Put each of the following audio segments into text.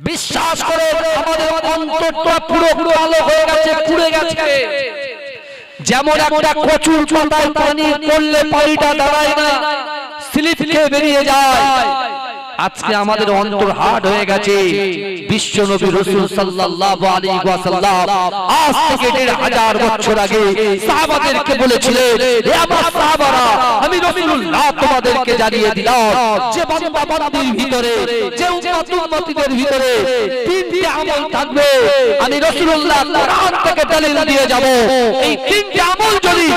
বিশ্বাস করে আমাদের অন্তরটা পুরো আলো হয়ে গেছে, পুড়ে গেছে। যেমন একটা কচুর পাতায় পানি পড়লে পানিটা দাঁড়ায় না স্লিপ বেরিয়ে যায়। আজকে আমাদের অন্তর হার্ড হয়ে গেছে। বিশ্ব নবী রাসূল সাল্লাল্লাহু আলাইহি ওয়াসাল্লাম আজ থেকে দেড় হাজার বছর আগে সাহাবাদেরকে বলেছিলেন হে আমার সাহাবারা আমি রাসূলুল্লাহ তোমাদেরকে জানিয়ে দিলাম যে বান্দা বান্দির ভিতরে যে উম্মত উম্মতিদের ভিতরে তিনটি আমল থাকবে। আমি রাসূলুল্লাহ কোরআন থেকে দলিল দিয়ে যাব। এই তিনটি আমল যদি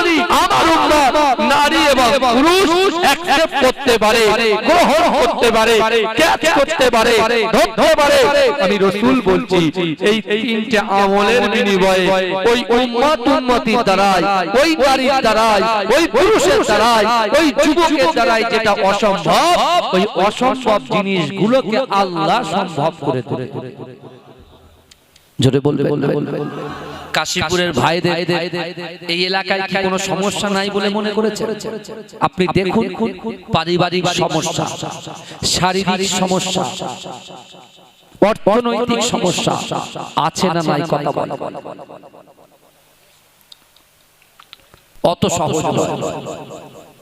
আমার উম্মত নারী এবং পুরুষ অ্যাকসেপ্ট করতে পারে গ্রহণ করতে পারে ক্যাচ করতে পারে? ধরতে পারে? আমি রসুল বলছি এই তিনটে আমলের বিনিময়ে ওই উম্মত উম্মতির দ্বারাই ওই নারীর দ্বারাই ওই পুরুষের দ্বারাই ওই যুবকের দ্বারাই যেটা অসম্ভব ওই অসম্ভব জিনিসগুলোকে আল্লাহ সম্ভব করে তোলে। জোরে বলবে বলবে বলবে কাশীপুরের ভাইদের এই এলাকায় কি কোনো সমস্যা নাই বলে মনে করেছে আপনি দেখুন পারিবারিক সমস্যা, শারীরিক সমস্যা, অর্থনৈতিক সমস্যা, আছে না নাই কথা বলে? অত সহজ নয়।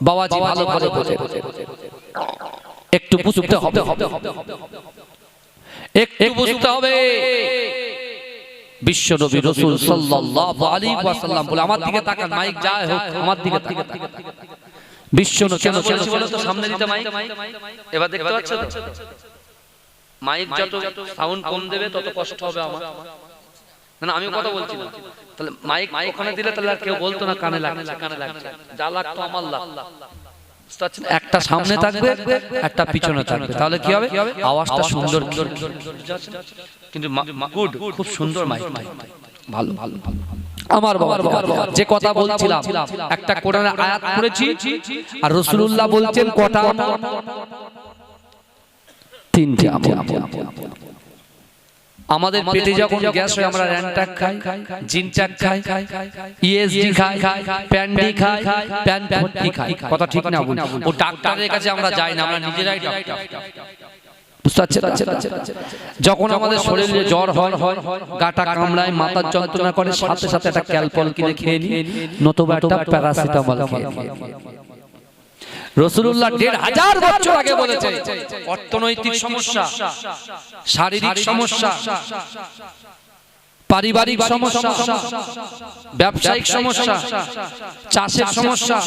বাবাজি ভালো করে বোঝে একটু বুঝতে হবে। একটু বুঝতে হবে। বিশ্ব নবী রসুল সাল্লাল্লাহু আলাইহি ওয়াসাল্লাম বলে আমার দিকে তাকান মাইক যায় হোক আমার দিকে তাকান। বিশ্ব নবী কেন বলো তো সামনে দিতে মাইক। এবার দেখতে পাচ্ছ তো? মাইক যত সাউন্ড কম দেবে তত কষ্ট হবে আমার। না আমি কথা বলছি না। তাহলে মাইক ওখানে দিলে তাহলে আর কেউ বলতো না কানে লাগছে। কানে লাগছে। যা লাগতো আমার লাগতো একটা সামনে থাকবে একটা পিছনে থাকবে। তাহলে কি হবে? আওয়াজটা সুন্দর কিন্তু গুড খুব সুন্দর মাইক ভালো ভালো ভালো। আমার বাবা যে কথা বলছিলাম একটা কোরআনের আয়াত পড়েছি আর রাসূলুল্লাহ বলছেন কটা তিনটে আমাদের পেটে যখন গ্যাস হয় আমরা র্যান্টাক খাই জিনচাক খাই ইএসডি খাই প্যান্ডি খাই প্যান ভর্তি খাই। কথা ঠিক না বলি ও ডাক্তারের কাছে আমরা যাই না আমরা নিজেরাই ডাক্তার যখন আমাদের শরীরে জ্বর হয় গাটা কামড়ায় মাথার যন্ত্রণা করে সাথে সাথে একটা ক্যালপল কিনে খেয়ে নি নতুবা একটা প্যারাসিটামল খেয়ে রসুল্লাহ দেড় হাজার বছর আগে বলেছে অর্থনৈতিক সমস্যা শারীরিক সমস্যা পারিবারিক সমস্যা ব্যবসায়িক সমস্যা চাষের সমস্যা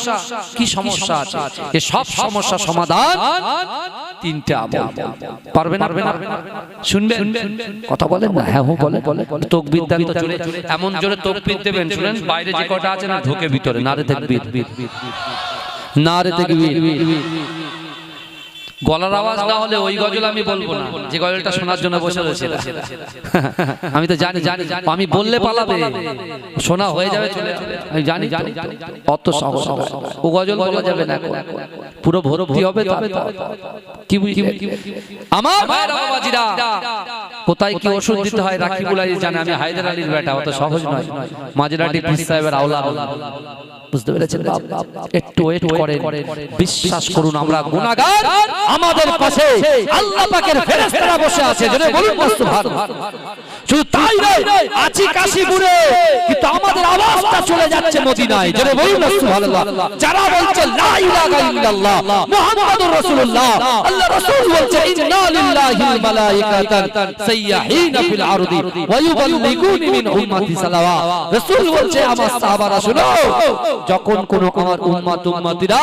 কি সমস্যা আছে? এ সব সমস্যা সমাধান তিনটে আমল। শুনবেন? কথা বলেন না? হ্যাঁ বলে বলে তকবির দেন তো জোরে এমন জোরে তকবির দেবেন শুনেন বাইরে যে কটা আছে না ঢোকে ভিতরে নারে নারে তাকবীর গলার আওয়াজ না হলে ওই গজল আমি বলব না। যে গজলটা শোনার জন্য বসে রয়েছে। আমি তো জানি জানি আমি বললে পালাবে। শোনা হয়ে যাবে চলে আমি জানি জানি অত সহজ। ও গজল বলা যাবে না। পুরো ভর্তি হবে তো। কি বুঝলি? আমার ভাইরা বাবাজিরা কোথায় কি ওষুধ দিতে হয় রাখি বুলাই জানে। আমি হায়দার আলীর বেটা, অত সহজ নয়। মাঝরাটি পীর সাহেবের আওলা বুঝতে পেরেছেন? একটু ওয়েট করেন। বিশ্বাস করুন আমরা গুনাহগার আমাদের পাশে আল্লাহ পাকের ফেরেশতারা বসে আছে। জোরে বলুন সুবহানাল্লাহ শুধু তাই নয় আছি কাশীপুরে। কিন্তু আমাদের আওয়াজটা চলে যাচ্ছে মদিনায়। জোরে বলুন সুবহানাল্লাহ। যারা বলছে লা ইলাহা ইল্লাল্লাহ মুহাম্মাদুর রাসূলুল্লাহ। আল্লাহ রাসূল বলছে ইন্না লিল্লাহি ওয়া মালাইকাতান সাইয়াহিনা ফিল আরদি ওয়া ইউবাল্লিগুনি মিন উম্মতি সালাওয়া রাসূল বলছে আমার সাহাবারা শুনো যখন কোন আমার উম্মত উম্মতিরা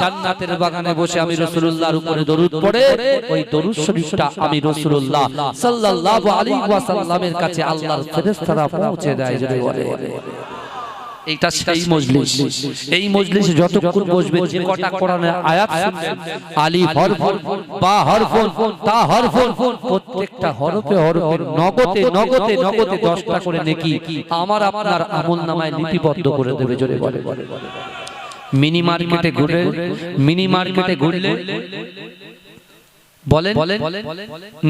জান্নাতের বাগানে বসে আমি রাসূলুল্লাহর উপরে দরুদ পড়ে ওই দরুদ শরীফটা আমি রাসূলুল্লাহ সাল্লাল্লাহু আলাইহি ওয়াসাল্লামের কাছে আল্লাহর ফেরেশতারা পৌঁছে দেয় যদি বলে। এইটা সেই মজলিস। এই মজলিসে যতক্ষণ বসবে যে কটা কোরআনের আয়াত শুনবেন আলিফ হরফ বা হরফ তা হরফ প্রত্যেকটা হরফে হরফে নগদে নগদে নগদে 10টা করে নেকি। আমার আপনার আমলনামায় লিপিবদ্ধ করে দেবে জোরে বলে। মিনি মার্কেটে ঘুরে মিনি মার্কেটে ঘুরলে বলেন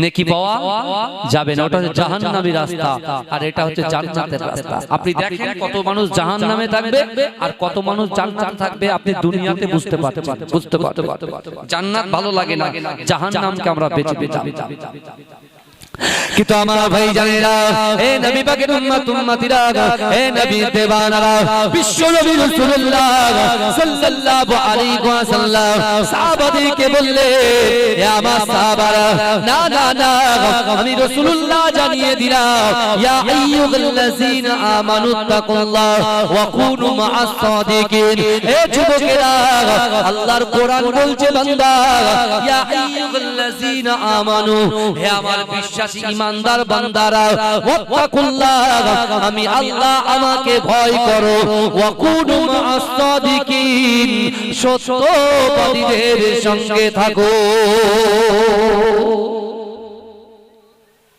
নেকি পাওয়া যাবে না ওটা হচ্ছে জাহান্নামী রাস্তা। আর এটা হচ্ছে জান্নাতের রাস্তা। আপনি দেখেন কত মানুষ জাহান্নামে থাকবে আর কত মানুষ জান্নাতে থাকবে আপনি দুনিয়াতে বুঝতে পারতে বুঝতে পারতে জান্নাত ভালো লাগে না। জাহান্নামকে আমরা বেঁচে বেঁচে কিন্তু আমার ভাই জানে না হে নবী পাকের উম্মত উম্মতিরা হে নবী দেবানারা বিশ্ব নবী রাসূলুল্লাহ সাল্লাল্লাহু আলাইহি ওয়াসাল্লাম সাহাবাদেরকে বললে হে আমার সাহাবারা না না না আমি রাসূলুল্লাহ জানিয়ে দিলাম ইয়া আইয়ুহাল্লাযীনা আমানু তাকুল্লাহ ওয়া কুনু মা'আস সাদিকিন। হে যুবকেরা আল্লাহর কোরআন বলছে বান্দা ইয়া আইয়ুহাল্লাযীনা আমানু হে আমার বিশ্বাসী ইমানদার বান্দারা, ওয়াত্তাকুল্লাহ, আমি আল্লাহ আমাকে ভয় করো। ওয়া কুনু মা'আস সাদিকিন সত্যবাদীদের সঙ্গে থাকো।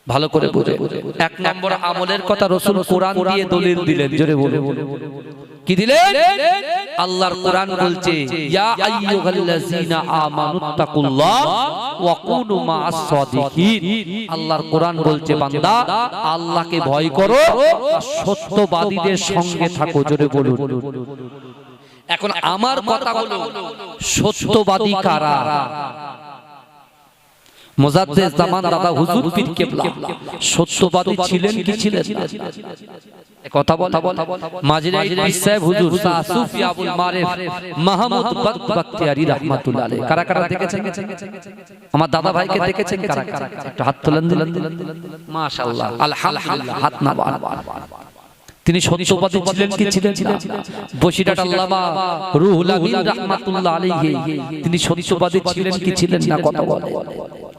ভালো করে বুঝে, এক নম্বর আমলের কথা রসুল কোরআন দিয়ে দলিল দিলেন। জোরে বলে কি দিলেন? আল্লাহর কোরআন বলছে, ইয়া আইয়ুহাল্লাযীনা আমানুত্তাকুল্লাহ ওয়া কুনু মা'আস সাদিকিন। আল্লাহর কোরআন বলছে, বান্দা, আল্লাহকে ভয় করো আর সত্যবাদীদের সঙ্গে থাকো। জোরে বলুন। এখন আমার কথা হলো, সত্যবাদী কারা? মোজাদ্দেদ জামান দাদা হুজুর পীর কেবলা। সত্যবাদী ছিলেন কি ছিলেন না? কথা বল মাজিরাই পীর সাহেব হুজুর শাহ সুফি আবুল মারিফ মাহমুদ বখতিয়ারি রাহমাতুল্লাহ আলাইহি। কারা কারা দেখেছেন? আমার দাদা ভাইকে দেখেছেন কারা কারা একটু হাত তোলেন দিলেন। মাশাআল্লাহ আলহামদুলিল্লাহ। হাত না তিনি সত্যবাদী ছিলেন কি ছিলেন না? বসিরাট আল্লামা রুহুল আমিন রাহমাতুল্লাহ আলাইহি। তিনি ছিলেন কি ছিলেন না? কথা বলে।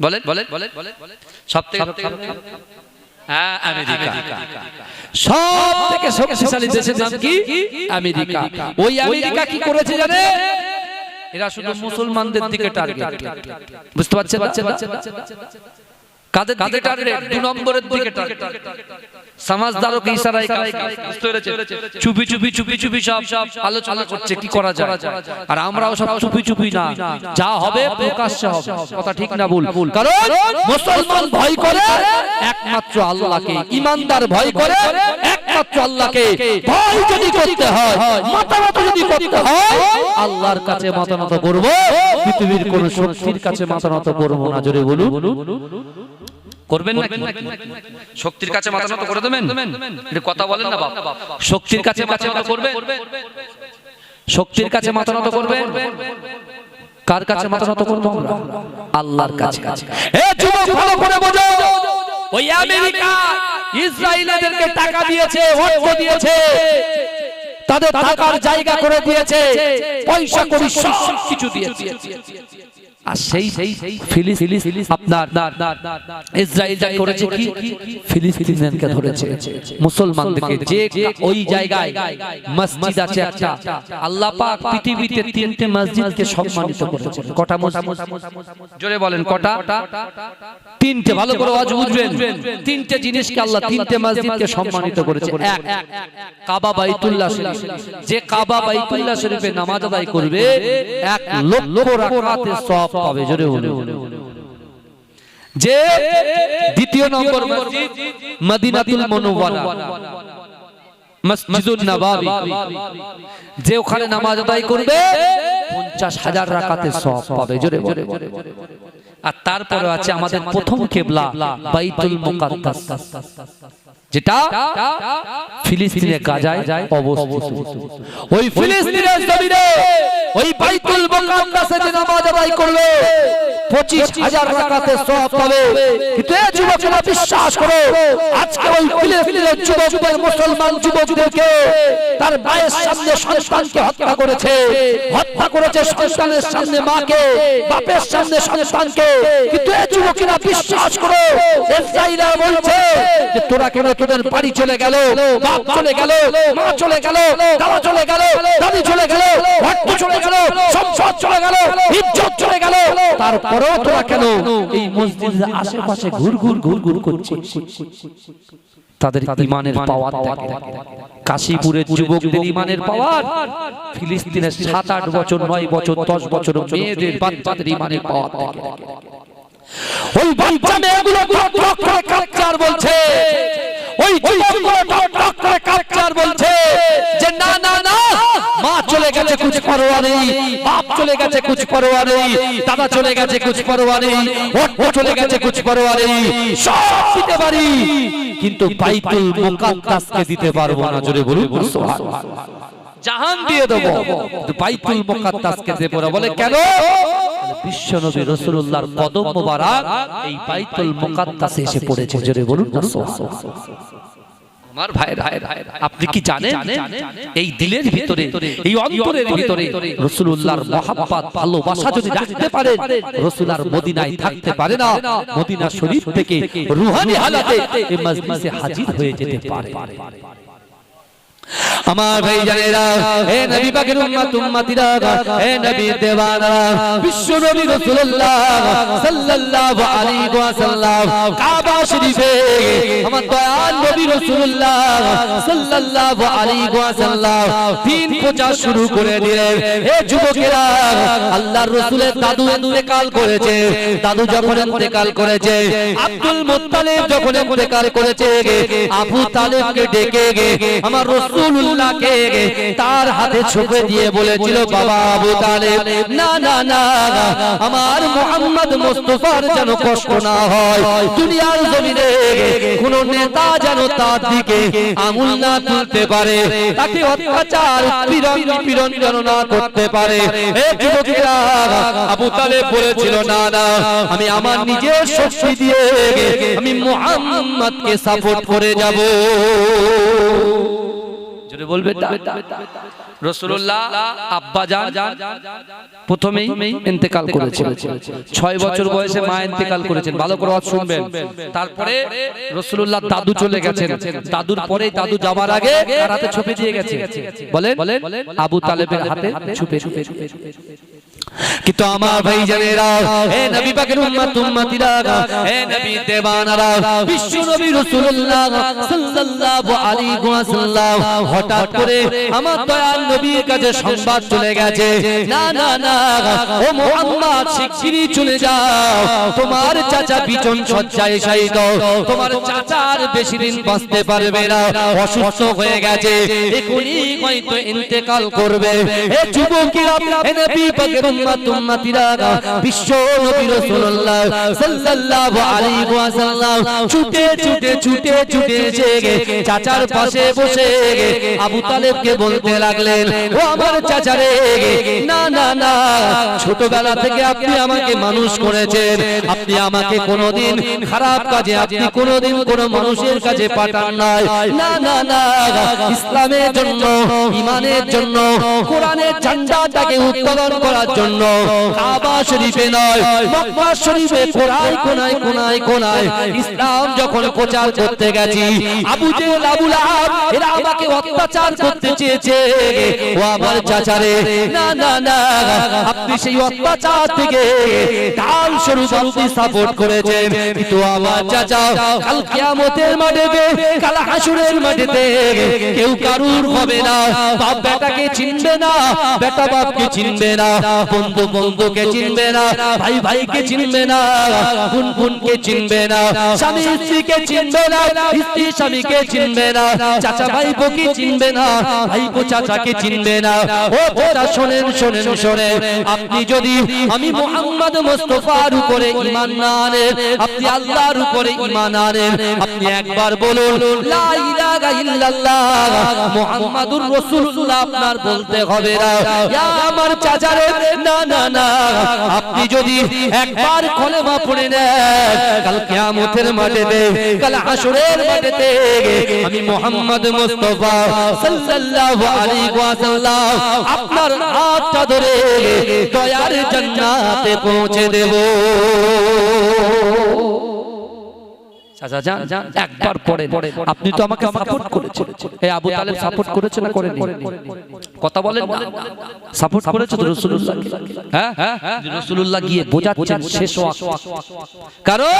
বলেন বলেন বলেন সব থেকে হ্যাঁ সব থেকে শক্তিশালী দেশের নাম কি? আমেরিকা। ওই আমেরিকা কি করেছে জানে এরা শুধু মুসলমানদের দিকে টার্গেট বুঝতে পারছেন বাচ্চা কাদের দিকে টার্গেট? দু নম্বরের দিকে টার্গেট। সমাজদারও কি ইশারায় কাজ বুঝতে পেরেছে চুপি চুপি চুপি চুপি সব সব আলোচনা করছে কি করা যায়? আর আমরাও সব চুপি চুপি না। যা হবে প্রকাশ্যে হবে। কথা ঠিক না ভুল। কারণ মুসলমান ভয় করে একমাত্র আল্লাহকে। ইমানদার ভয় করে একমাত্র আল্লাহকে। ভয় যদি করতে হয় যদি করতে হয় আল্লাহর কাছে মাথা নত করব। পৃথিবীর কোন শক্তির কাছে মাথা নত করব না। জোরে বলুন। করবেন না শক্তির কাছে মাথা নত করে দেবেন? কথা বলেন না বাপ। শক্তির কাছে মাথা নত করবেন। শক্তির কাছে মাথা নত করবেন। কার কাছে মাথা নত করব আমরা? আল্লাহর কাছে এ যুবক ভালো করে বোঝো। ওই আমেরিকা ইসরায়েলদেরকে টাকা দিয়েছে অর্থ দিয়েছে। তাদের থাকার জায়গা করে দিয়েছে। পয়সা করি সব কিছু দিয়েছে। আর সেই ফিলিস্তিন আপনার করেছে কি? ফিলিস্তিনিয়ানকে ধরেছে। মুসলমানদেরকে। যে ওই জায়গায় মসজিদ আছে একটা। আল্লাহ পাক পৃথিবীতে তিনটে মসজিদকে সম্মানিত করেছে। কটা মসজিদ? জোরে বলেন কটা? তিনটে। ভালো করে আওয়াজ বুঝবেন। তিনটে জিনিসকে আল্লাহ তিনটে মসজিদকে সম্মানিত করেছে। এক। কাবা বাইতুল্লাহ শরীফ। যে কাবা বাইতুল্লাহ শরীফে নামাজ আদায় করবে এক লক্ষ রাকাতে সওয়াব পাবে জোরে বলুন। যে দ্বিতীয় নম্বর মসজিদ মদিনাতুল মুনাওয়ারা মসজিদুন নবাবী যে ওখানে নামাজ আদায় করবে পঞ্চাশ হাজার রাকাতে সব পাবে জোরে আর তারপরে আছে আমাদের প্রথম কেবলা বাইতুল মুকাদ্দাস। বিশ্বাস করো, আজকে ওই ফিলিস্তিনের মুসলমান যুবকদেরকে তার মায়ের সামনে সন্তানকে হত্যা করেছে। হত্যা করেছে সন্তানের সামনে মাকে, বাপের সামনে সন্তানকে। কিন্তু যুবকেরা বিশ্বাস করো বলছে যে তোরা কেন তোদের বাড়ি চলে গেল বাপ চলে গেল মা চলে গেল দাদা চলে গেল দাদি চলে গেল অর্থ চলে গেল সম্পদ চলে গেল ইজ্জত চলে গেল। তারপরেও তোরা কেন এই মসজিদের আশেপাশে ঘুর ঘুর ঘুর ঘুর করছিস? তাদের ইমানের পাওয়ার দেখে কাশীপুরের যুবকদের ইমানের পাওয়ার। ফিলিস্তিনের সাত আট বছর নয় বছর দশ বছর মেয়েদের বাচ্চাদের ইমানের পাওয়ার ওই বাচ্চা মেয়েগুলো বলছে। ওই করে কাঁদছে বলছে যে, না না না, মা চলে গেছে কুছ পরোয়া নেই বাপ চলে গেছে কুছ পরোয়া নেই দাদা চলে গেছে কুছ পরোয়া নেই ওট চলে গেছে পরোয়া নেই সব দিতে পারি, কিন্তু বাইতুল মুকাদ্দাসকে দিতে পারব না। জোরে বলুন, সুবহানাল্লাহ। জাহান দিয়ে দেবো। বাইতুল মুকাদ্দাসকে দেব না বলে কেন? বিশ্ব নবী রাসূলুল্লাহর কদম মোবারক এই বাইতুল মুকাদ্দাসে এসে পড়েছে। জোরে বলুন না সুবহানাল্লাহ। আমার ভাইরা আপনি কি জানেন? এই দিলের ভিতরে এই অন্তরের ভিতরে রাসূলুল্লাহর মহাব্বত ভালোবাসা যদি রাখতে রাসূল আর মদিনায় থাকতে পারে না। মদিনা শরীফ থেকে রুহানি হালাতে এই মজলিসে হাজির হয়ে যেতে পারে। আমার ভাই জানেরা হে নবী পাকের উম্মত উম্মতিরা হে নবী দেওয়ানা বিশ্ব নবী রাসূলুল্লাহ সাল্লাল্লাহু আলাইহি ওয়াসাল্লাম কাবা শরীফে আমার দয়াল নবী রাসূলুল্লাহ সাল্লাল্লাহু আলাইহি ওয়াসাল্লাম দিন প্রচার শুরু করে দিলেন। হে যুবকেরা আল্লাহর রাসূলের দাদু ইন্তেকাল করেছে দাদু যখন ইন্তেকাল করেছে আব্দুল মুত্তালিব যখন ইন্তেকাল করেছে আবু তালেবকে ডেকে আমার রাসূলুল্লাহকে তার হাতে ছুপে দিয়ে বলেছিল, বাবা আবু তালেব, না না না, আমার মুহাম্মদ মুস্তাফার যেন কষ্ট না হয়। দুনিয়ার জমিনে কোন নেতা যেন তার দিকে আঙুল না তুলতে পারে, তাকে অত্যাচার, পীড়ন যেন না করতে পারে। আবু বলেছিল, না না, আমি আমার নিজের শক্তি দিয়ে আমি মুহাম্মদকে সাপোর্ট করে যাব। জোরে বলবে রসুল্লাহ আব্বা যান প্রথমেই ইন্তেকাল করেছেন। ছয় বছর বয়সে মা ইন্তেকাল করেছেন। ভালো করে শুনবেন। তারপরে রসুল্লাহ দাদু চলে গেছেন। দাদুর পরে দাদু যাবার আগে হাতে ছুপে দিয়ে গেছে। বলেন? আবু তালেবের হাতে ছুপে ছুপে। ছুপে। কিন্তু আমার ভাই জানেরা হে নবী পাকের উম্মত উম্মতিরা হে নবী দেবানারা বিশ্ব নবী রাসূলুল্লাহ সাল্লাল্লাহু আলাইহি ওয়াসাল্লাম হঠাৎ করে আমার দয়াল নবীর কাছে সংবাদ চলে গেছে না না না ও মুহাম্মদ শিগগিরই চলে যাও তোমার চাচা পিছন সজ্জায় শায়িত তোমার চাচার বেশি দিন বাঁচতে পারবে না অসুস্থ হয়ে গেছে এখনই হয়তো ইন্তেকাল করবে হে যুবকেরা হে নবী পাকের চাচার পাশে বসে আবু তালেবকে বলতে লাগলেন, ও আমার না না না, ছোটবেলা থেকে আপনি আমাকে মানুষ করেছেন, আপনি আমাকে কোনোদিন খারাপ কাজে, আপনি কোনোদিন কোন মানুষের কাছে পাঠান নাই। ইসলামের জন্য ইমানের জন্য, কোরআনের ঝান্ডাটাকে উত্তোলন করার জন্য কাবা শরীফে নয়, মক্কা শরীফে কোরআন কোনায় কোনায় কোনায়। ইসলাম যখন প্রচার করতে গেছি, আবু জেহেল, আবু লাহাব, এরা আমাকে অত্যাচার করতে চেয়েছে। ও আমার চাচারে, না না না, আপনি সেই অত্যাচার থেকে ঢাল স্বরূপ আপনি সাপোর্ট করেছেন। কিন্তু আমার চাচা কাল কিয়ামতের মাঠেতে কাল হাসুরের মাঠেতে কেউ কারুর হবে না, বাপ বেটাকে চিনবে না, বেটা বাপকে চিনবে না। বন্ধু বন্ধুকে চিনবে না ভাই ভাইকে চিনবে না বোন বোনকে চিনবে না স্বামী স্ত্রীকে চিনবে না স্ত্রী স্বামীকে চিনবে না চাচা ভাই বোকে চিনবে না ভাই বো চাচাকে চিনবে না ও চাচা শোনেন শোনেন শোনেন আপনি যদি আমি মোহাম্মদ মুস্তাফার উপরে ঈমান না আনেন আপনি আল্লাহর উপরে ঈমান আনেন আপনি একবার বলুন লা ইলাহা ইল্লাল্লাহ মুহাম্মাদুর রাসূলুল্লাহ আপনার বলতে হবে না ইয়া আমার চাচারে না না না আপনি যদি একবার কলেমা পড়ে নেন, কাল কিয়ামতের মাঠেতে কাল হাসরের মাঠেতে আমি মোহাম্মদ মুস্তাফা সাল্লাল্লাহু আলাইহি ওয়াসাল্লাম আপনার হাতটা ধরে দয়ার জান্নাতে পৌঁছে দেব। চাচা যান যান একবার পরে আপনি তো আমাকে সাপোর্ট করেছেন। এই আবু তালেব সাপোর্ট করেছে না করেনি কথা বলেন সাপোর্ট করেছে তো রাসূলুল্লাহ। হ্যাঁ রাসূলুল্লাহ গিয়ে বোঝাচ্ছেন শেষ ওয়াক্ত। কারণ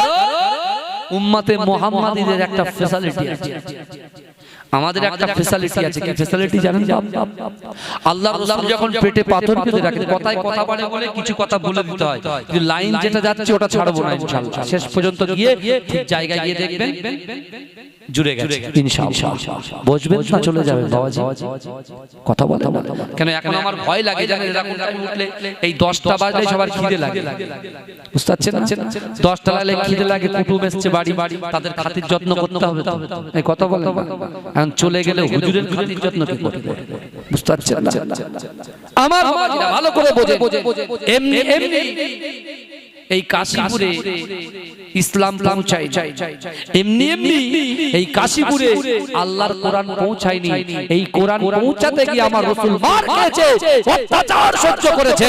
উম্মতে মুহাম্মাদীদের একটা ফ্যাসিলিটি আছে। আমাদের একটা ফ্যাসিলিটি আছে। কি ফ্যাসিলিটি জানেন আল্লাহ রাসূল যখন পেটে পাথর পেতে রাখেন কথায় কথা বলে বলে কিছু কথা বলে দিতে হয়। কিন্তু লাইন যেটা যাচ্ছে ওটা ছাড়বো না ইনশাআল্লাহ। শেষ পর্যন্ত গিয়ে ঠিক জায়গায় গিয়ে দেখবেন জুড়ে গেছে। ইনশাআল্লাহ। বসবেন না চলে যাবে বাবাজি। কথা বলে কেন এখন আমার ভয় লাগে জানেন এরকম টাইম উঠলে এই 10টা বাজলে সবার খিদে লাগে। বুঝতে পারছেন 10টা লাগলে খিদে লাগে কুটুম এসছে বাড়ি। তাদের খাতির যত্ন করতে হবে। তো এই কথা বলে এখন চলে গেলে হুজুরের খাতির যত্ন কি করবে বুঝতে পারছেন আমার ভালো করে বোঝে এমনি এমনি এই কাশীপুরে ইসলাম পৌঁছায় এমনি এমনি এই কাশীপুরে আল্লাহর কোরআন পৌঁছায়নি। এই কোরআন পৌঁছাতে গিয়ে আমার রাসূল মার খেয়েছে, অত্যাচার সহ্য করেছে,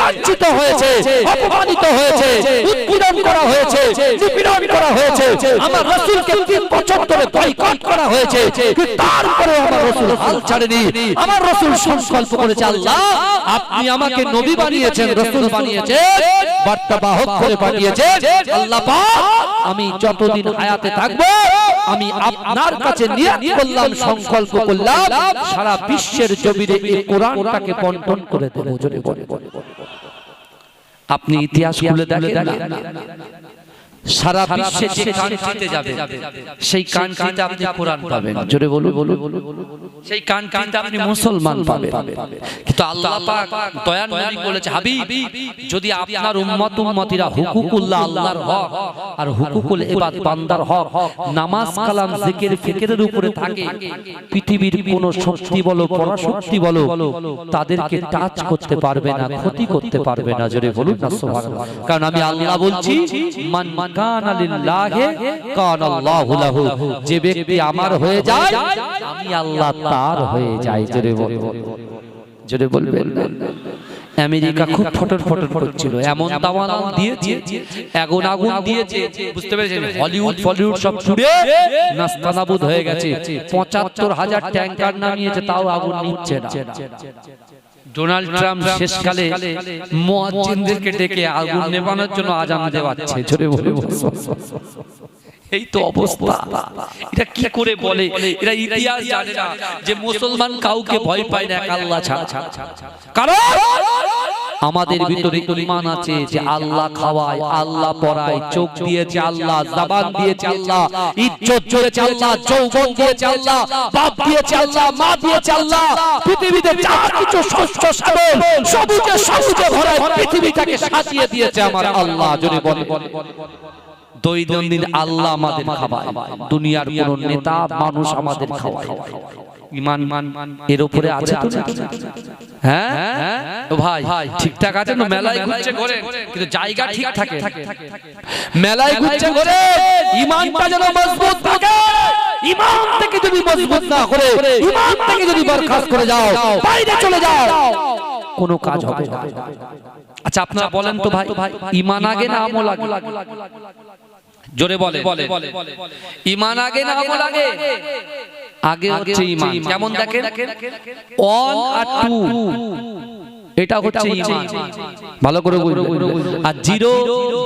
লাঞ্ছিত হয়েছে, অপমানিত হয়েছে, উৎপীড়ন করা হয়েছে, নিপীড়ন করা হয়েছে। আমার রাসূলকে তিন বছর ধরে বয়কট করা হয়েছে। কিন্তু তারপরে আমার রাসূল হাল ছাড়েনি। আমার রাসূল সংকল্প করেছে, আল্লাহ, আপনি আমাকে নবী বানিয়েছেন, রাসূল বানিয়েছেন। বার্তা বাহক করে পাঠিয়েছে আল্লাহ পাক আমি যতদিন হায়াতে থাকব আমি আপনার কাছে নিয়ত করলাম সংকল্প করলাম। সারা বিশ্বের জমিনে এই কোরআনটাকে বন্টন করে দেব জোরে বলে। আপনি ইতিহাস খুলে দেখেন না? সারা বিশ্বে যে কান্ট্রিতে যাবে সেই কান্ট্রিতে আপনি কোরআন পাবেন। জোরে বলুন সেই কান্ট্রিতে আপনি মুসলমান পাবেন। কিন্তু আল্লাহ পাক দয়ার নবী বলেছে হাবিব যদি আপনার উম্মত উম্মতিরা হুকুকুল্লাহ আল্লাহর হক আর হুকুকুল ইবাদ বান্দার হক নামাজ কালাম জিকির ফিকিরের উপরে থাকে। পৃথিবীর কোন শক্তি বলো পরাশক্তি বলো তাদেরকে টাচ করতে পারবে না ক্ষতি করতে পারবে না জোরে বলুন না সুবহানাল্লাহ। কারণ আমি আল্লাহ বলছি মান কানা লিল্লাহি কানা আল্লাহু লাহু। যে ব্যক্তি আমার হয়ে যায় আমি আল্লাহ তার হয়ে যাই। জোরে বলবেন। আমেরিকা খুব ফটর ফটর করছিল। এমন দাওয়ান দিয়েছে আগুন আগুন দিয়েছে। বুঝতে পেরেছেন? হলিউড ফলিউড সব ছুড়ে নাস্তানাবুদ হয়ে গেছে। পঁচাত্তর হাজার ট্যাঙ্কার নামিয়েছে তাও আগুন নিচ্ছে না। ডোনাল্ড ট্রাম্প শেষকালে মুয়াজ্জিনদেরকে ডেকে আগুন নেবানোর জন্য আজান দেওয়াচ্ছে জোরে বলে এই তো অবস্থা। এটা কি করে বলে? এরা ইতিহাস জানে না যে মুসলমান কাউকে ভয় পায় না এক আল্লাহ ছাড়া। কারণ? আমাদের ভিতরে ঈমান আছে যে আল্লাহ খাওয়ায় আল্লাহ পড়ায় চোখ দিয়েছে আল্লাহ জবান দিয়েছে আল্লাহ ইজ্জত দিয়েছে আল্লাহ যৌবন দিয়েছে আল্লাহ বাপ দিয়েছে আল্লাহ মা দিয়েছে আল্লাহ পৃথিবীতে যা কিছু শস্য শ্যামল সবুজে সবুজে ভরা পৃথিবীটাকে সাজিয়ে দিয়েছে আমার আল্লাহ যদি বলে দৈনন্দিন আল্লাহ আমাদের খাওয়ায় দুনিয়ার কোন নেতা মানুষ আমাদের খাওয়ায়। ইমান এর উপরে আছে তো হ্যাঁ? ও ভাই ঠিকঠাক আছে না মেলায় ঘুরছে ঘরে কিন্তু জায়গা ঠিক থাকে। মেলায় ঘুরছে ঘরে ইমানটা যেন মজবুত থাকে। ইমান থেকে যদি মজবুত না করে ইমান থেকে যদি বরখাস্ত করে যাও বাইরে চলে যাও। কোনো কাজ হবে না। আচ্ছা আপনারা বলেন তো ভাই ইমান আগে না আমল আগে? জোরে বলে ইমান আগে না আমল আগে? আগে হচ্ছে ইমান। কেমন দেখেন ওয়ান আর টু। এটা হচ্ছে ইমান। ভালো করে বুঝবেন আর জিরো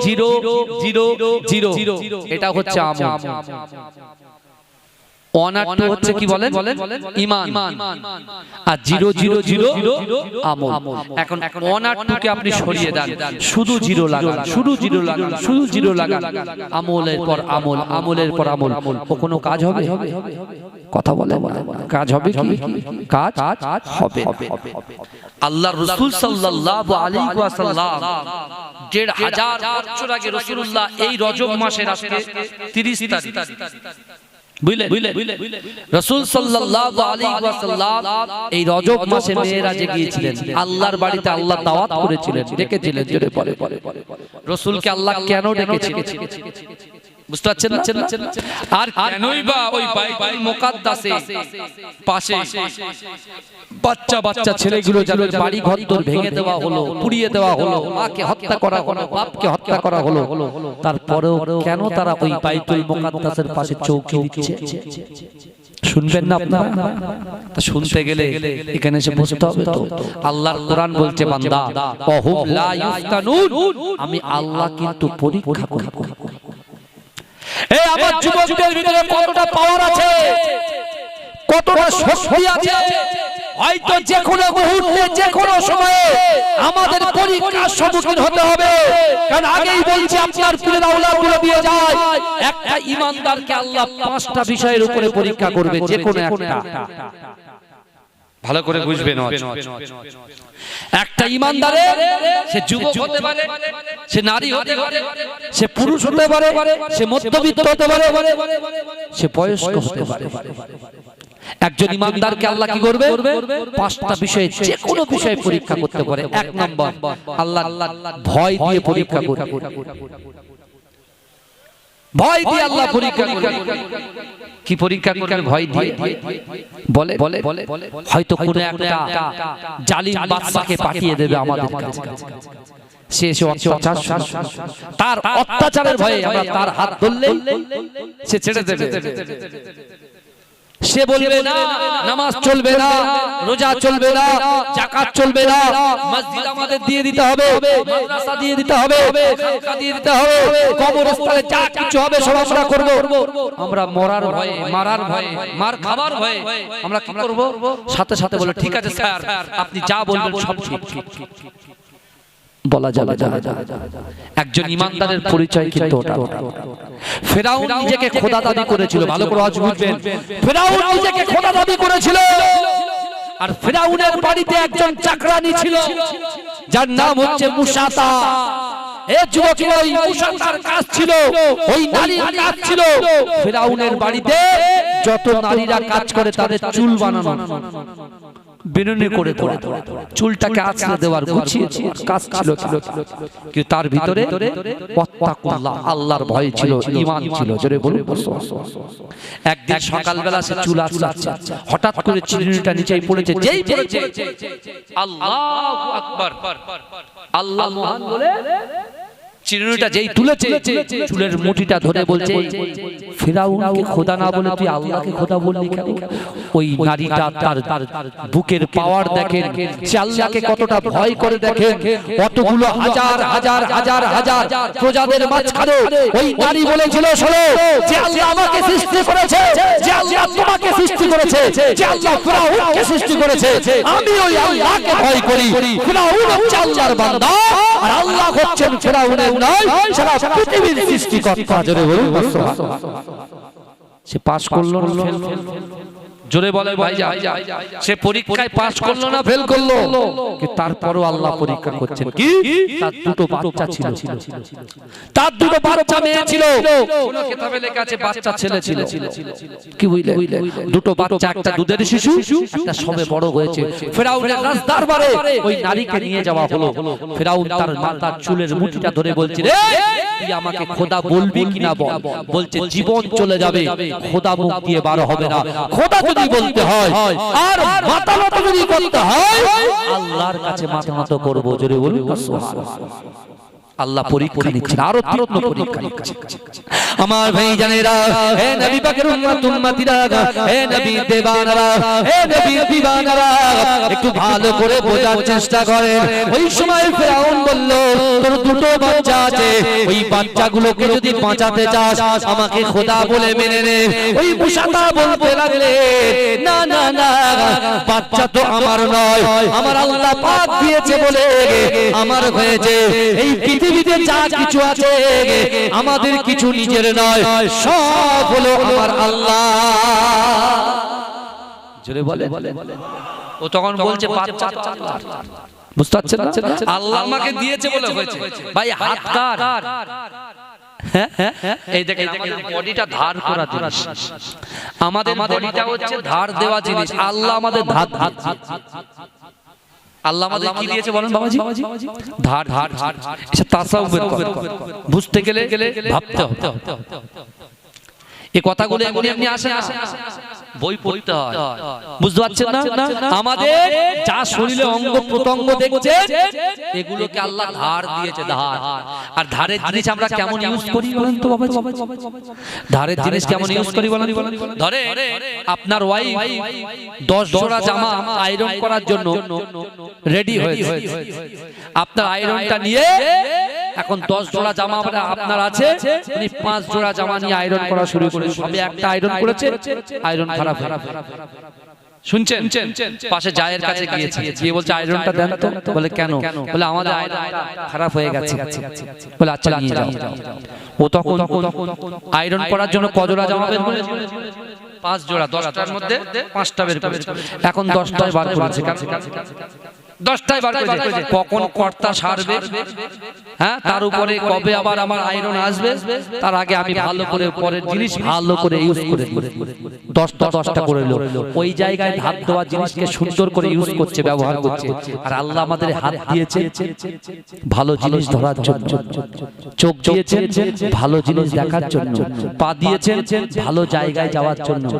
জিরো জিরো জিরো এটা হচ্ছে আমল। ওয়ান আর টু হচ্ছে কি বলেন? ইমান। আর জিরো জিরো জিরো আমল। এখন ওয়ান আর টু কে আপনি সরিয়ে দেন। শুধু জিরো লাগান। শুধু জিরো লাগান। শুধু জিরো লাগান। আমলের পর আমল আমলের পর আমল। ও কোনো কাজ হবে। কথা বলে, কাজ হবে কাজ হবে। আল্লাহ রসুল সাল্লাল্লাহু আলাইহি ওয়াসাল্লাম, দেড় হাজার বছর আগে এই রজব মাসের আজকে 30 তারিখ। গিয়েছিলেন। আল্লাহর বাড়িতে আল্লাহ দাওয়াত করেছিলেন ডেকেছিলেন পরে রাসূলকে আল্লাহ কেন ডেকেছিলেন? বুঝতে পারছেন? না আর কেনই বা ওই বাইতুল মুকাদ্দাসে পাশে বাচ্চা বাচ্চা ছেলেগুলো যাদের বাড়ি ঘর দর ভেঙে দেওয়া হলো পুড়িয়ে দেওয়া হলো মাকে হত্যা করা হলো বাপকে হত্যা করা হলো তারপরেও কেন তারা ওই বাইতুল মুকাদ্দাসের পাশে চৌকি দিচ্ছে। শুনবেন না আপনারা? তা শুনতে গেলে এখানে এসে বসতে হবে তো। আল্লাহর কোরআন বলছে বান্দা অহুম লা ইফতানুন আমি আল্লাহ কিন্তু পরীক্ষা করব। এই আমার যুবকদের ভিতরে কতটা পাওয়ার আছে? কতটা শক্তি আছে? হয়তো যে কোনো মুহূর্তে যে কোনো সময়ে আমাদের পরীক্ষার সম্মুখীন হতে হবে। কারণ আগেই বলছি আপনার পীরের আওলাদগুলো দিয়ে যায়। একটা ইমানদারকে আল্লাহ পাঁচটা বিষয়ের উপরে পরীক্ষা করবে যে কোনো একটা। ভালো করে বুঝবেন একটা ইমানদারে সে যুবক হতে পারে সে নারী হতে পারে সে পুরুষ হতে পারে সে মধ্যবিত্ত হতে পারে সে বয়স্ক হতে পারে। একজন ইমানদারকে আল্লাহ কি করবে? পাঁচটা বিষয়ে যে কোনো বিষয়ে পরীক্ষা করতে পারে। এক নম্বর আল্লাহ ভয় দিয়ে পরীক্ষা করবে। ভয় দিয়ে আল্লাহ পরীক্ষা করে। কি পরীক্ষা করে ভয় দিয়ে? বলে বলে বলে হয়তো কোনো একটা জালিম বাদশাকে পাঠিয়ে দেবে আমাদের কাছে। সে তার অত্যাচারের ভয়ে আমরা তার হাত ধরলে সে ছেড়ে দেবে। সে বলবে না, নামাজ চলবে না, রোজা চলবে না জাকাত চলবে না, মসজিদ আমাদের দিয়ে দিতে হবে, মাদ্রাসা দিয়ে দিতে হবে, খানকা দিয়ে দিতে হবে, কবরস্থানে যা কিছু হবে সব আমরা করব। আমরা মরার ভয়ে, মারার ভয়ে, মার খাবার ভয়ে আমরা কি করব? সাথে সাথে বলে, ঠিক আছে স্যার, আপনি যা বলবেন সব ঠিক। বলা যাবে একজন ইমানদারের পরিচয় কিন্তু ওটা। ফেরাউন নিজেকে খোদা দাবি করেছিল ভালো করে আজ বুঝবেন। ফেরাউন নিজেকে খোদা দাবি করেছিল। আর ফেরাউনের বাড়িতে একজন চাকরানি ছিল। যার নাম হচ্ছে মুসাতা। এ যুবকের ওই মুসাতার কাজ ছিল। ওই নারীর কাজ ছিল। ফেরাউনের বাড়িতে যত নারীরা কাজ করে তাদের চুল বানানো। বেনুনি করে দেওয়া চুলটাকে আছড়ে দেওয়ার গুছিয়ে কাজ ছিল ছিল। কিন্তু তার ভিতরে ওয়াত্তাকুল্লাহ আল্লাহর ভয় ছিল ঈমান ছিল জোরে বলুন। একদিন সকালবেলা সে চুল আছড়াচ্ছে হঠাৎ করে চিরুনিটা নিচেই পড়েছে যেই পড়েছে। আল্লাহু আকবার। আল্লাহ মহান বলে চিরুনিটা যেই তুলেছে চুলের মুঠিটা ধরে বলছে ফেরাউনকে খোদা না বলে তুই আল্লাহকে খোদা বললি কেন? ওই নারীটা তার তার বুকের পাওয়ার দেখেন সে আল্লাহকে কতটা ভয় করে দেখেন কতগুলো হাজার হাজার হাজার হাজার প্রজাদের মাঝখানে ওই নারী বলেছিল শোনো যে আল্লাহ আমাকে সৃষ্টি করেছে, যে আল্লাহ তোমাকে সৃষ্টি করেছে, যে আল্লাহ ফিরাউনকে সৃষ্টি করেছে। আমি ওই আল্লাহকে ভয় করি। ফিরাউন হচ্ছে আল্লাহর বান্দা, আর আল্লাহ হচ্ছেন ফিরাউনের নয় সারা পৃথিবীর সৃষ্টিকর্তা। জোরে বলুন সে পাস করল না? জোরে বলে ভাই যা। সে পরীক্ষায় পাস করল না ফেল করল। কিন্তু তারপরও আল্লাহ পরীক্ষা করছেন। কি? তার দুটো বাচ্চা ছিল। তার দুটো বাচ্চা মেয়ে ছিল। কোন কিতাবে লেখা আছে বাচ্চা ছেলে ছিল। কি বুঝলে? দুটো বাচ্চা একটা দুধের শিশু একটা সবে বড় হয়েছে। ফেরাউনের রাজ দরবারে ওই নারীকে নিয়ে যাওয়া হলো। ফেরাউন তার মাথার চুলের মুঠিটা ধরে বলছে রে তুই আমাকে খোদা বলবি কিনা বল? বলছে জীবন চলে যাবে। খোদা মুখ দিয়ে বার হবে না খোদা যদি বলতে হয়, আর মাথা নত যদি করতে হয়, আল্লাহর কাছে মাথা নত করব, জোরে বলুন। আল্লাহ পরীক্ষা নিচ্ছেন আরও তীক্ষ্ণ পরীক্ষা নিচ্ছেন। আমার ভাই জানেরা হে নবী পাকের উম্মত উম্মতিরা হে নবী দেবানারা হে নবী দিবানারা একটু ভালো করে বোঝার চেষ্টা করেন ওই সময় ফেরাউন বলল তোর দুটো বাচ্চা আছে ওই বাচ্চাগুলোকে যদি বাঁচাতে চাস আমাকে খোদা বলে মেনে নে। ওই মুসাতা বলতে লাগলে না না না বাচ্চা তো আমার নয় আমার আল্লাহ পাক দিয়েছে বলে আমার হয়েছে। এই পৃথিবীতে যা কিছু আছে আমাদের কিছু নিজের নয়। সব হলো আমার আল্লাহ। জোরে বলে ও তখন বলছে বুঝতে পারছেন না? আল্লাহ আমাকে দিয়েছে বলে হয়েছে। ভাই হাত কার হ্যাঁ, হ্যাঁ, হ্যাঁ, এই দেখেন আমাদের বডিটা ধার করা জিনিস। আমাদের বডিটা হচ্ছে ধার দেওয়া জিনিস। আল্লাহ আমাদের ধার ধার আল্লাহ আমাদের কি দিয়েছে বলেন বাবাজি? ধার ধার ধার এসব তাসাউফের বুঝতে গেলে ভাবতে হবে। এ কথাগুলো এমনি এমনি আসে না? বই পড়তে হয়। বুঝতে পারছেন না? আমাদের যা শরীরে অঙ্গ প্রত্যঙ্গ দেখছে এগুলোকে আল্লাহ ধার দিয়েছে ধার আর ধারের জিনিস আমরা কেমন ইউজ করি বলেন তো বাবা ধারের জিনিস কেমন ইউজ করি বলেন ধরে আপনার ওয়াইফ দশ জোড়া জামা আয়রন করার জন্য রেডি হয়েছে। আপনার আয়রনটা নিয়ে এখন দশ জোড়া জামা আপনার আছে। উনি পাঁচ জোড়া জামা নিয়ে আয়রন করা শুরু করে সবে একটা আয়রন করেছে। আয়রন খারাপ। শুনছেন? পাশে জায়ের কাছে গিয়েছে। গিয়ে বলছে আয়রনটা দেন তো। বলে কেন? বলে আমাদের খারাপ হয়ে গেছে। বলে আচ্ছা নিয়ে যাও। ও তখন আয়রন করার জন্য কজোড়া জামা বের পাঁচ জোড়া দশটার মধ্যে পাঁচটা বের করেছে। এখন দশটায় বার করেছে। দশটায় বার করেছে কখন কর্তা সারবে। হ্যাঁ তার উপরে কবে আবার আমার আয়রন আসবে? তার আগে আমি ভালো করে পরের জিনিস ভালো করে ইউজ করে দশটা দশটা করে লো ওই জায়গায় হাত দেওয়া জিনিসকে সুন্দর করে ইউজ করছে ব্যবহার করছে। আর আল্লাহ আমাদের হাত দিয়েছে ভালো জিনিস ধরার জন্য। চোখ দিয়েছেন। ভালো জিনিস দেখার জন্য। পা দিয়েছেন। ভালো জায়গায় যাওয়ার জন্য।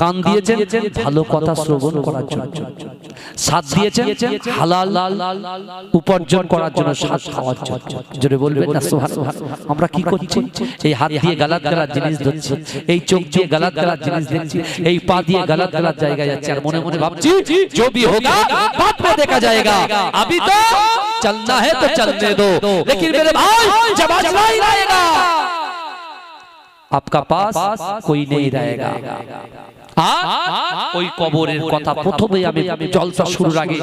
কান দিয়েছেন। ভালো কথা শ্রবণ করার জন্য। সাত দিয়েছেন হালাল উপার্জন করার জন্য সাত খাওয়ার জন্য জোরে বলবেন না সুবহানাল্লাহ। আমরা কি করছি এই হাত দিয়ে গালাত গালাত জিনিস ধরছি এই চোখ দিয়ে গালাত গালাত জিনিস দেখছি এই পা দিয়ে গালাত গালাত জায়গায় যাচ্ছে আর মনে মনে ভাবছি जो भी होगा बाद में देखा जाएगा अभी तो चलना है तो चलने दो लेकिन मेरे भाई जब अजला ही रहेगा आपका पास कोई नहीं रहेगा আর ওই কবরের কথা প্রথমে আমি জলসা শুরুর আগে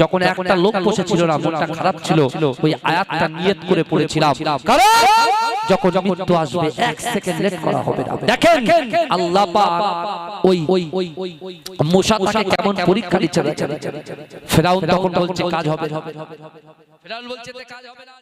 যখন একটা লোক বসেছিল না মনটা খারাপ ছিল ওই আয়াতটা নিয়ত করে পড়েছিলাম কারণ যখন মৃত্যু আসবে এক সেকেন্ড লেট করা হবে না দেখেন আল্লাহ পাক ওই ওই মুসা তাকে কেমন পরীক্ষা দিচ্ছে ফেরাউন তখন বলছে কাজ হবে ফেরাউন বলছে কাজ হবে না